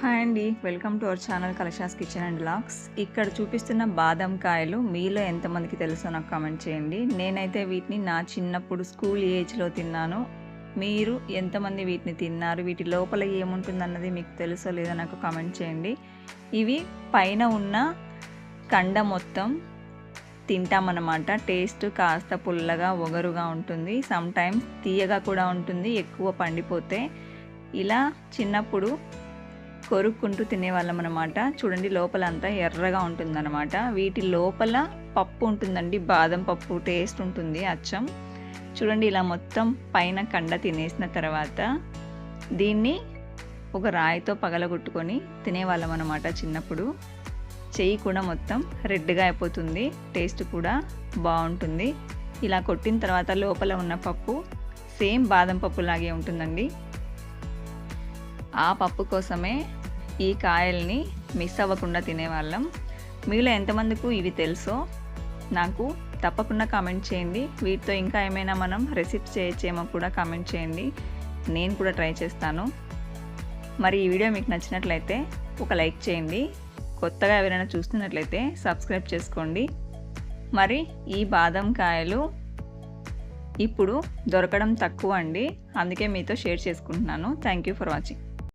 Hi అండి. Welcome to our channel కలశాస్ kitchen and లాక్స్. ఇక్కడ చూపిస్తున్న బాదం కాయలు మీలో ఎంతమందికి తెలుసో నాకు కామెంట్ చేయండి. నేనైతే వీటిని నా చిన్నప్పుడు స్కూల్ ఏజ్లో తిన్నాను. మీరు ఎంతమంది వీటిని తిన్నారు? వీటి లోపల ఏముంటుందన్నది మీకు తెలుసో లేదో నాకు కామెంట్ చేయండి. ఇవి పైన ఉన్న కండ మొత్తం తింటామన్నమాట. టేస్ట్ కాస్త పుల్లగా ఒగరుగా ఉంటుంది. సమ్ టైమ్స్ తీయగా కూడా ఉంటుంది ఎక్కువ పండిపోతే. ఇలా చిన్నప్పుడు కొరుక్కుంటూ తినేవాళ్ళం అనమాట చూడండి లోపల అంతా ఎర్రగా ఉంటుందన్నమాట. వీటి లోపల పప్పు ఉంటుందండి బాదం పప్పు టేస్ట్ ఉంటుంది అచ్చం. చూడండి ఇలా మొత్తం పైన కండ తినేసిన తర్వాత దీన్ని ఒక రాయితో పగలగొట్టుకొని తినేవాళ్ళం అనమాట చిన్నప్పుడు. చెయ్యి కూడా మొత్తం రెడ్గా అయిపోతుంది టేస్ట్ కూడా బాగుంటుంది. ఇలా కొట్టిన తర్వాత లోపల ఉన్న పప్పు సేమ్ బాదం పప్పు లాగే ఉంటుందండి. ఆ పప్పు కోసమే ఈ కాయల్ని మిస్ అవ్వకుండా తినేవాళ్ళం. మీలో ఎంతమందికు ఇవి తెలుసో నాకు తప్పకుండా కామెంట్ చేయండి. వీటితో ఇంకా ఏమైనా మనం రెసిపీ చేయొచ్చేమో కూడా కామెంట్ చేయండి. నేను కూడా ట్రై చేస్తాను. మరి ఈ వీడియో మీకు నచ్చినట్లయితే ఒక లైక్ చేయండి. కొత్తగా ఎవరైనా చూస్తున్నట్లయితే సబ్స్క్రైబ్ చేసుకోండి. మరి ఈ బాదం కాయలు ఇప్పుడు దొరకడం తక్కువ అండి. అందుకే మీతో షేర్ చేసుకుంటున్నాను. Thank you for watching